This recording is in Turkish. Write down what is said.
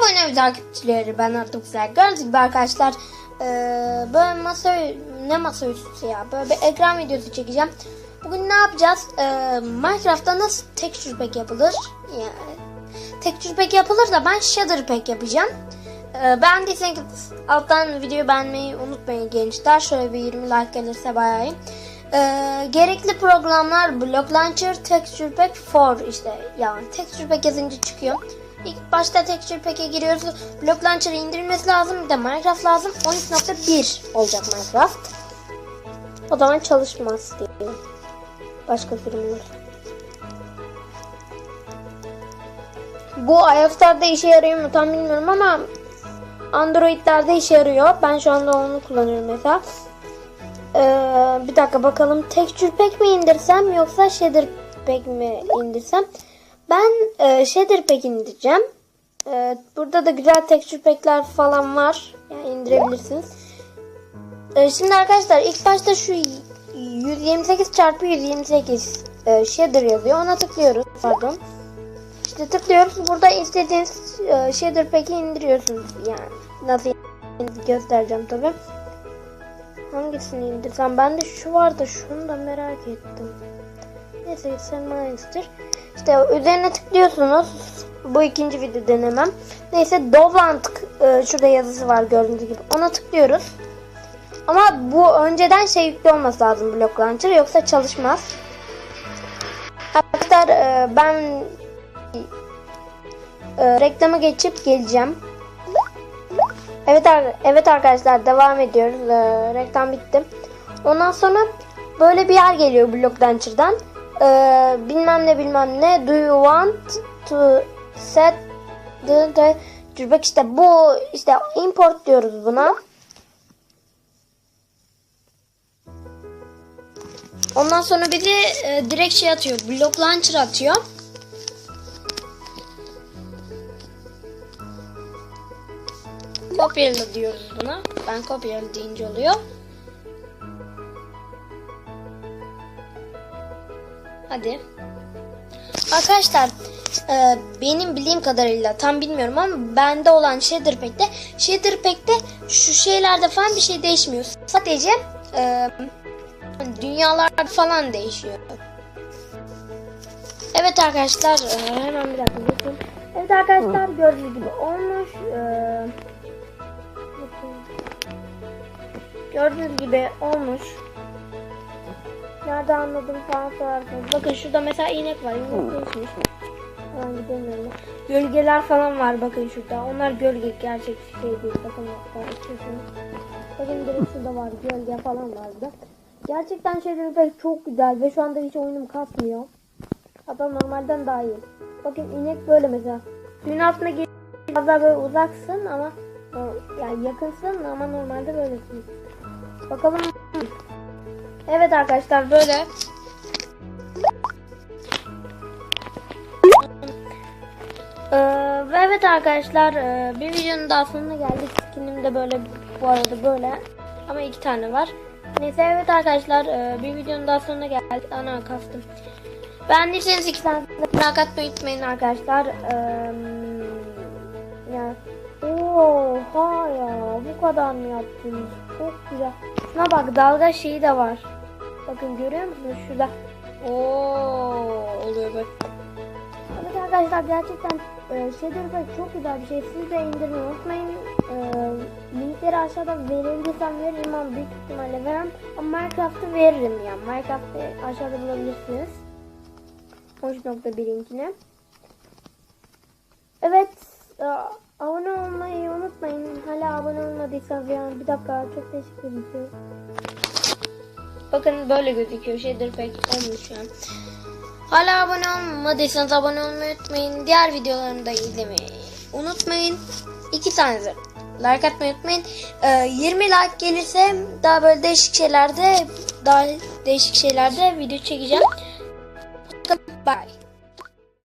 Merhaba ne takipçileri ben artık güzel gördük gibi arkadaşlar ee, böyle masa ne masa üstü ya böyle bir ekran videosu çekeceğim. Bugün ne yapacağız? Ee, Minecraft'ta nasıl texture pack yapılır? Yani, texture pack yapılır da ben shader pack yapacağım. Ee, beğendiyseniz alttan videoyu beğenmeyi unutmayın gençler. Şöyle bir 20 like gelirse bayağı iyi. Ee, gerekli programlar Block Launcher, Texture Pack 4 işte yani Texture Pack yazınca çıkıyor. İlk başta Texture Pack'e giriyoruz. Block Launcher'ı indirilmesi lazım. Bir de Minecraft lazım. 13.1 olacak Minecraft. O zaman çalışmaz diye. Başka sürümler. Bu iOS'larda işe yarıyor mu tam bilmiyorum ama Android'lerde işe yarıyor. Ben şu anda onu kullanıyorum mesela. Ee, bir dakika bakalım. Texture Pack mi indirsem yoksa Shader Pack mi indirsem? Ben e, Shader Pack indireceğim. E, burada da güzel Texture Pack'ler falan var. Yani indirebilirsiniz. E, şimdi arkadaşlar ilk başta şu 128 çarpı 128 e, Shader yazıyor. Ona tıklıyoruz. Pardon. İşte tıklıyoruz. Burada istediğiniz e, Shader Pack'i indiriyorsunuz. Yani nasıl göstereceğim tabi. Hangisini indirsem? Bende şu vardı. Şunu da merak ettim. Neyse sen aynısıdır. İşte üzerine tıklıyorsunuz. Bu ikinci video denemem. Neyse Dovland e, şurada yazısı var gördüğünüz gibi. Ona tıklıyoruz. Ama bu önceden şey yüklü olması lazım Block Launcher yoksa çalışmaz. Arkadaşlar e, ben e, reklama geçip geleceğim. Evet evet arkadaşlar devam ediyoruz. E, reklam bitti. Ondan sonra böyle bir yer geliyor Block Launcher'dan. E, bilmem ne bilmem ne. Do you want to set the, the işte bu işte import diyoruz buna. Ondan sonra bir de e, direkt şey atıyor. Block Launcher atıyor. Kopyala diyoruz buna. Ben kopyala deyince oluyor. Hadi. Arkadaşlar e, benim bildiğim kadarıyla tam bilmiyorum ama bende olan Shader Pack'te Shader Pack'te şu şeylerde falan bir şey değişmiyor. Sadece e, dünyalar falan değişiyor. Evet arkadaşlar e, hemen bir dakika bakayım. Evet arkadaşlar gördüğünüz gibi olmuş. E, gördüğünüz gibi olmuş. Nerede anladım falan sorarsanız. Bakın şurada mesela inek var. Değişmiş. Falan gidemiyorum. Gölgeler falan var bakın şurada. Onlar gölge gerçek şey değil. Bakın hatta açıyorsunuz. Bakın direkt şurada var. Gölge falan vardı. Gerçekten şeyler pek çok güzel ve şu anda hiç oyunum kasmıyor. Hatta normalden daha iyi. Bakın inek böyle mesela. Suyun altına gel biraz daha böyle uzaksın ama yani yakınsın ama normalde böylesin. Bakalım. Evet arkadaşlar böyle. Ee, ve evet arkadaşlar e, bir videonun daha sonuna geldik. Skinim de böyle bu arada böyle. Ama iki tane var. Neyse evet arkadaşlar e, bir videonun daha sonuna geldik. Ana kastım. Beğendiyseniz iki tane like atmayı unutmayın arkadaşlar. Ee, yani Oha ya bu kadar mı yaptınız? Çok güzel. Şuna bak dalga şeyi de var. Bakın görüyor musunuz şurada? Oo oluyor böyle. Evet arkadaşlar gerçekten e, Shader Pack çok güzel bir şey. Siz de indirmeyi unutmayın. E, linkleri aşağıda verebilirsem veririm ama büyük ihtimalle vermem. Ama Minecraft'ı veririm yani. Minecraft'ı aşağıda bulabilirsiniz. 13.1'inkine. Evet. E, abone olmayı unutmayın. Hala abone olmadıysanız yani bir dakika çok teşekkür ederim. Bakın böyle gözüküyor. Shader Pack olmuş şu an. Hala abone olmadıysanız abone olmayı unutmayın. Diğer videolarımı da izlemeyi unutmayın. İki tane de like atmayı unutmayın. Ee, 20 like gelirse daha böyle değişik şeylerde daha değişik şeylerde video çekeceğim. Bye.